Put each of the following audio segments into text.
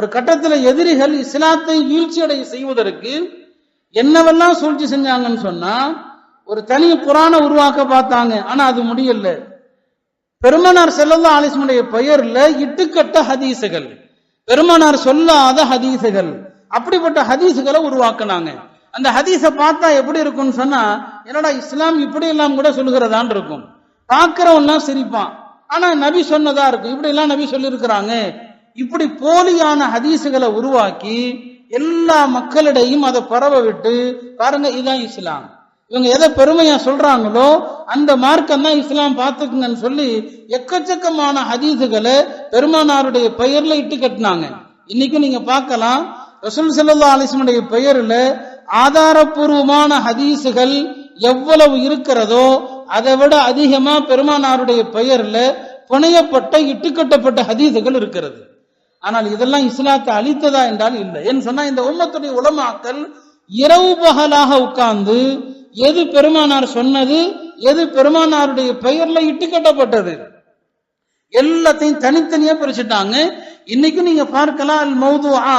ஒரு கட்டத்துல எதிரிகள் இஸ்லாத்தை வீழ்ச்சியடைய செய்வதற்கு என்னவெல்லாம் சூழ்ச்சி செஞ்சாங்கன்னு சொன்னா ஒரு தனி குரானை உருவாக்க பார்த்தாங்க. ஆனா அது முடியல. பெருமனார் செல்லல்லா ஆலிஸ்மனுடைய பெயர்ல இட்டுக்கட்ட ஹதீசுகள். பெருமனார் சொல்லாத ஹதீசுகள். அப்படிப்பட்ட ஹதீசுகளை உருவாக்குனாங்க. அந்த ஹதீஸை பார்த்தா எப்படி இருக்கும்னு சொன்னா என்னடா இஸ்லாம் இப்படி எல்லாம் கூட சொல்லுகிறதான் இருக்கும். பார்க்கிறவன்லாம் சிரிப்பான். ஆனா நபி சொன்னதா இருக்கும். இப்படி எல்லாம் நபி சொல்லியிருக்கிறாங்க. இப்படி போலியான ஹதீசுகளை உருவாக்கி எல்லா மக்களிடையும் அதை பரவ விட்டு பாருங்க இதுதான் இஸ்லாம். இவங்க எதை பெருமையா சொல்றாங்களோ அந்த மார்க்கம் தான் இஸ்லாம் பார்த்துக்குங்கன்னு சொல்லி எக்கச்சக்கமான ஹதீசுகளை பெருமானாருடைய பெயர்ல இட்டு கட்டினாங்க. இன்னைக்கு நீங்க பார்க்கலாம் ரசூல் சல்லா அலிஸ்மனுடைய பெயர்ல ஆதாரபூர்வமான ஹதீசுகள் எவ்வளவு இருக்கிறதோ அதை விட அதிகமா பெருமானாருடைய பெயர்ல புனையப்பட்ட இட்டுக்கட்டப்பட்ட ஹதீசுகள் இருக்கிறது. ஆனால் இதெல்லாம் இஸ்லாத்தை அழித்ததா என்றால் இல்லை. ஏன்னு சொன்னா இந்த உம்மத்துடைய உலமாக்கள் இரவு பகலாக உட்கார்ந்து எது பெருமானார் சொன்னது எது பெருமானாருடைய பெயர்ல இட்டுக்கட்டப்பட்டது எல்லாத்தையும் தனித்தனியா பிரிச்சுட்டாங்க. இன்னைக்கு நீங்க பார்க்கலாம் அல் மௌது ஆ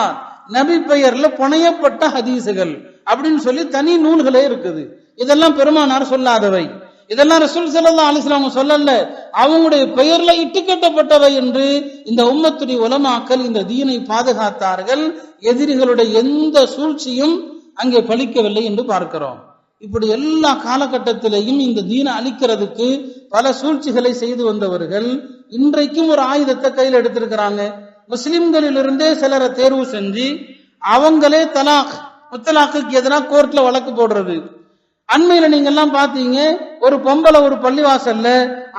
நபி பெயர்ல புனையப்பட்ட ஹதீசுகள் அப்படின்னு சொல்லி தனி நூல்களே இருக்குது. இதெல்லாம் பெருமானார் சொல்லாதவை. இதெல்லாம் ரசூல் ஸல்லல்லாஹு அலிஸ்லாம் அவங்க சொல்லல. அவங்களுடைய பெயர்ல இட்டுக்கட்டப்பட்டவை என்று இந்த உம்மத்துடைய உலமாக்கள் இந்த தீனை பாதுகாத்தார்கள். எதிரிகளுடைய எந்த சூழ்ச்சியும் அங்கே பலிக்கவில்லை என்று பார்க்கிறோம். இப்படி எல்லா காலகட்டத்திலையும் இந்த தீனை அழிக்கிறதுக்கு பல சூழ்ச்சிகளை செய்து வந்தவர்கள் இன்றைக்கும் ஒரு ஆயுதத்தை கையில் எடுத்திருக்கிறாங்க. முஸ்லிம்களிலிருந்தே சிலரை தேர்வு செஞ்சு அவங்களே தலாக் முத்தலாக்குக்கு எதிராக கோர்ட்ல வழக்கு போடுறது. அண்மையில நீங்க எல்லாம் பாத்தீங்க ஒரு பொம்பளை ஒரு பள்ளிவாசல்ல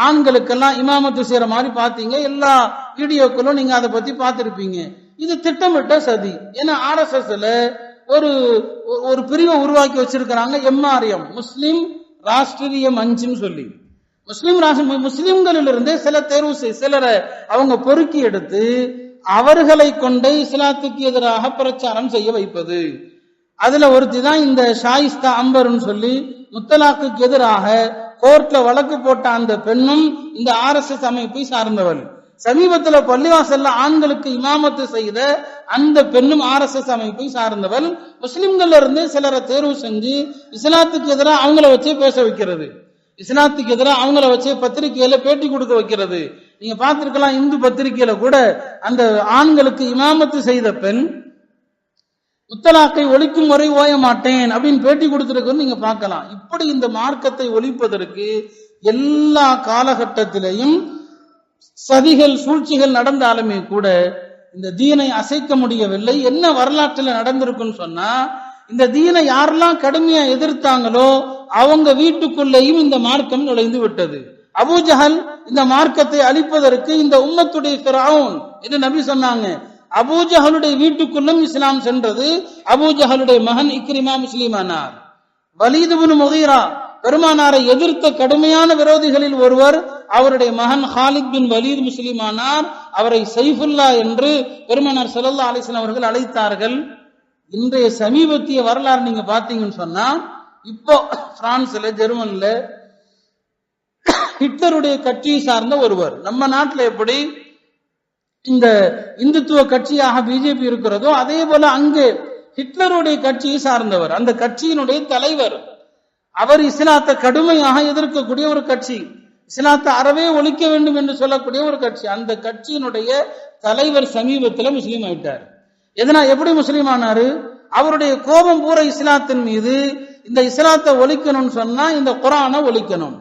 ஆண்களுக்கெல்லாம் இமாமத்து செய்யற மாதிரி பாத்தீங்க எல்லா வீடியோக்களும் நீங்க அதை பத்தி பார்த்திருப்பீங்க. இது திட்டமிட்ட சதி. ஏன்னா ஆர்எஸ்எஸ்ல ஒரு ஒரு பிரிவை உருவாக்கி வச்சிருக்கிறாங்க எம்ஆர்எம் முஸ்லிம் ராஷ்டிரிய மஞ்சுன்னு சொல்லி. முஸ்லிம் ராஷ்டிர முஸ்லிம்களிலிருந்தே சில தேர்வு செய் சிலரை அவங்க பொறுக்கி எடுத்து அவர்களை கொண்டே இஸ்லாத்துக்கு எதிராக பிரச்சாரம் செய்ய வைப்பது. அதுல ஒருத்தி தான் இந்த ஷாயிஸ்தா அம்பர்னு சொல்லி முத்தலாக்குக்கு எதிராக கோர்ட்ல வழக்கு போட்ட அந்த பெண்ணும் இந்த ஆர்எஸ்எஸ் அமைப்பை சார்ந்தவள். சமீபத்துல பள்ளிவாசல்ல ஆண்களுக்கு இமாமத்து செய்த அந்த பெண்ணும் ஆர்எஸ்எஸ் அமைப்பை சார்ந்தவள். முஸ்லிம்கள்ல இருந்து சிலரை தேர்வு செஞ்சு இஸ்லாத்துக்கு எதிராக அவங்கள வச்சே பேச வைக்கிறது. இஸ்லாத்துக்கு எதிராக அவங்கள வச்சே பத்திரிகையில பேட்டி கொடுக்க வைக்கிறது. நீங்க பார்த்திருக்கலாம் இந்து பத்திரிகையில கூட அந்த ஆண்களுக்கு இமாமத்து செய்த பெண் முத்தலாக்கை ஒழிக்கும் வரை ஓய மாட்டேன் அப்படின்னு பேட்டி கொடுத்திருக்கு நீங்க பார்க்கலாம். இப்படி இந்த மார்க்கத்தை ஒழிப்பதற்கு எல்லா காலகட்டத்திலையும் சதிகள் சூழ்ச்சிகள் நடந்தாலுமே கூட இந்த தீனை அசைக்க முடியவில்லை. என்ன வரலாற்றில் நடந்திருக்குன்னு சொன்னா இந்த தீனை யாரெல்லாம் கடுமையா எதிர்த்தாங்களோ அவங்க வீட்டுக்குள்ளேயும் இந்த மார்க்கம் நுழைந்து விட்டது. அபூஜஹல் இந்த மார்க்கத்தை அழிப்பதற்கு இந்த உம்மத்துடைய என்று நபி சொன்னாங்க. அபூஜஹலுடைய வீட்டுக்குள்ளும் இஸ்லாம் சென்றது. அபூஜஹலுடைய மகன் இக்ரிமா முஸ்லிமானார். வலீதுபின் முகீரா பெருமானாரை எதிர்த்த கடுமையான விரோதிகளில் ஒருவர் அவருடைய மகன் ஹாலித் பின் வலீத் முஸ்லிமானார் அவரை சைஃபுல்லா என்று பெருமானார் ஸல்லல்லாஹு அலைஹி அவர்கள் அழைத்தார்கள். இன்றைய சமீபத்திய வரலாறு நீங்க பாத்தீங்கன்னு சொன்னா இப்போ பிரான்ஸ்ல ஜெர்மன்ல ஹிட்லருடைய கட்சியை சார்ந்த ஒருவர். நம்ம நாட்டுல எப்படி இந்த இந்துத்துவ கட்சியாக பிஜேபி இருக்கிறதோ அதே போல அங்கே ஹிட்லருடைய கட்சியை சார்ந்தவர் அந்த கட்சியினுடைய தலைவர். அவர் இஸ்லாத்தை கடுமையாக எதிர்க்கக்கூடிய ஒரு கட்சி. இஸ்லாத்தை அறவே ஒழிக்க வேண்டும் என்று சொல்லக்கூடிய ஒரு கட்சி. அந்த கட்சியினுடைய தலைவர் சமீபத்தில் முஸ்லீம் ஆயிட்டார். எதனா எப்படி முஸ்லீம் ஆனாரு? அவருடைய கோபம் பூரா இஸ்லாத்தின் மீது. இந்த இஸ்லாத்தை ஒழிக்கணும்னு சொன்னா இந்த குரானை ஒழிக்கணும்.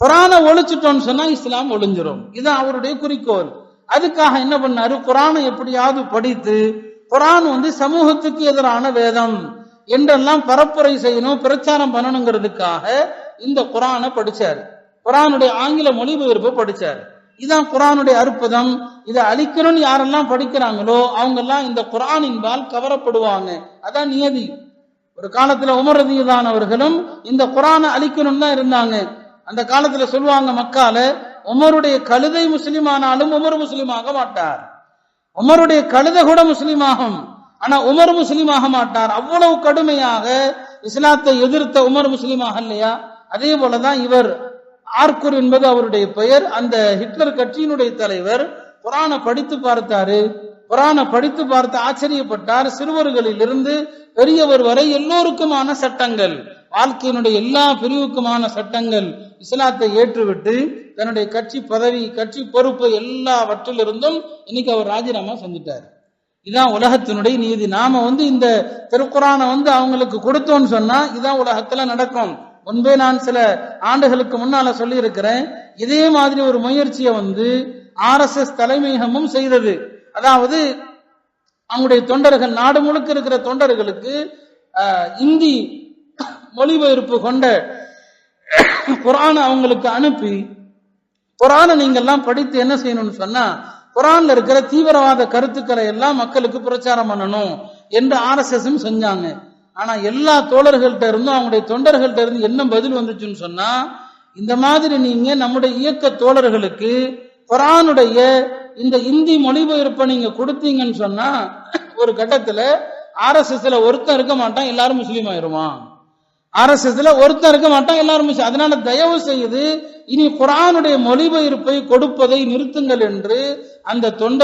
குரானை ஒழிச்சிட்டோம்னு சொன்னா இஸ்லாம் ஒழிஞ்சிரும். இதுதான் அவருடைய குறிக்கோள். அதுக்காக என்ன பண்ணாரு? குரானை எப்படியாவது படித்து குரான் வந்து சமூகத்துக்கு எதிரான வேதம் என்றெல்லாம் பரப்புரை செய்யணும் பிரச்சாரம் பண்ணணுங்கிறதுக்காக இந்த குரானை படிச்சாரு. குரானுடைய ஆங்கில மொழிபெயர்ப்பு படிச்சாரு. இதான் குரானுடைய அற்புதம். இதை அழிக்கணும்னு யாரெல்லாம் படிக்கிறாங்களோ அவங்க எல்லாம் இந்த குரானின்பால் கவரப்படுவாங்க. அதான் நியதி. ஒரு காலத்துல உமர் அவர்களும் இந்த குரானை அழிக்கணும்னு தான் இருந்தாங்க. அந்த காலத்துல சொல்லுவாங்க மக்கால உமருடைய கழுதை முஸ்லீம் ஆனாலும் உமர் முஸ்லிமாக மாட்டார். உமருடைய கழுதை கூட முஸ்லிமாகும். ஆனா உமர் முஸ்லிமாக மாட்டார். அவ்வளவு கடுமையாக இஸ்லாத்தை எதிர்த்த உமர் முஸ்லிமாக இல்லையா? அதே போலதான் இவர் ஆர்கூர் என்பது அவருடைய பெயர். அந்த ஹிட்லர் கட்சியினுடைய தலைவர் குரானை படித்து பார்த்தாரு. குரானை படித்து பார்த்து ஆச்சரியப்பட்டார். சிறுவர்களில் இருந்து பெரியவர் வரை எல்லோருக்குமான சட்டங்கள். வாழ்க்கையினுடைய எல்லா பிரிவுக்குமான சட்டங்கள் இஸ்லாத்தை ஏற்றுவிட்டு தன்னுடைய கட்சி பதவி கட்சி பொறுப்பு எல்லாவற்றிலிருந்தும் இன்னைக்கு அவர் ராஜினாமா செஞ்சுட்டார். இதான் உலகத்தினுடைய நீதி. நாம வந்து இந்த திருக்குறானை வந்து அவங்களுக்கு கொடுத்தோம்னு சொன்னா இதான் உலகத்துல நடக்கும். முன்பே நான் சில ஆண்டுகளுக்கு முன்னால சொல்லி இருக்கிறேன் இதே மாதிரி ஒரு முயற்சியை வந்து ஆர்எஸ்எஸ் தலைமையகமும் செய்தது. அதாவது அவங்களுடைய தொண்டர்கள் நாடு முழுக்க இருக்கிற தொண்டர்களுக்கு இந்தி மொழிபெயர்ப்பு கொண்ட குரானை அவங்களுக்கு அனுப்பி குரானை நீங்க எல்லாம் படித்து என்ன செய்யணும்னு சொன்னா குரான்ல இருக்கிற தீவிரவாத கருத்துக்களை எல்லாம் மக்களுக்கு பிரச்சாரம் பண்ணணும் என்று ஆர்எஸ்எஸ் செஞ்சாங்க. ஆனா எல்லா தோழர்கள்ட்ட இருந்தும் அவங்களுடைய தொண்டர்கள்ட்ட இருந்து என்ன பதில் வந்துச்சுன்னு சொன்னா இந்த மாதிரி நீங்க நம்முடைய இயக்க தோழர்களுக்கு குரானுடைய இந்த இந்தி மொழிபெயர்ப்பை நீங்க கொடுத்தீங்கன்னு சொன்னா ஒரு கட்டத்துல ஆர்எஸ்எஸ்ல ஒருத்தன் இருக்க மாட்டான் எல்லாரும் முஸ்லீம் ஆயிருவான் ஆர்எஸ்எஸ்ல ஒருத்தன் இருக்க மாட்டான் எல்லாரும் அதனால தயவு செய்து இனி குரானுடைய மொழிபெயர்ப்பை கொடுப்பதை நிறுத்துங்கள் என்று அந்த தொண்டர்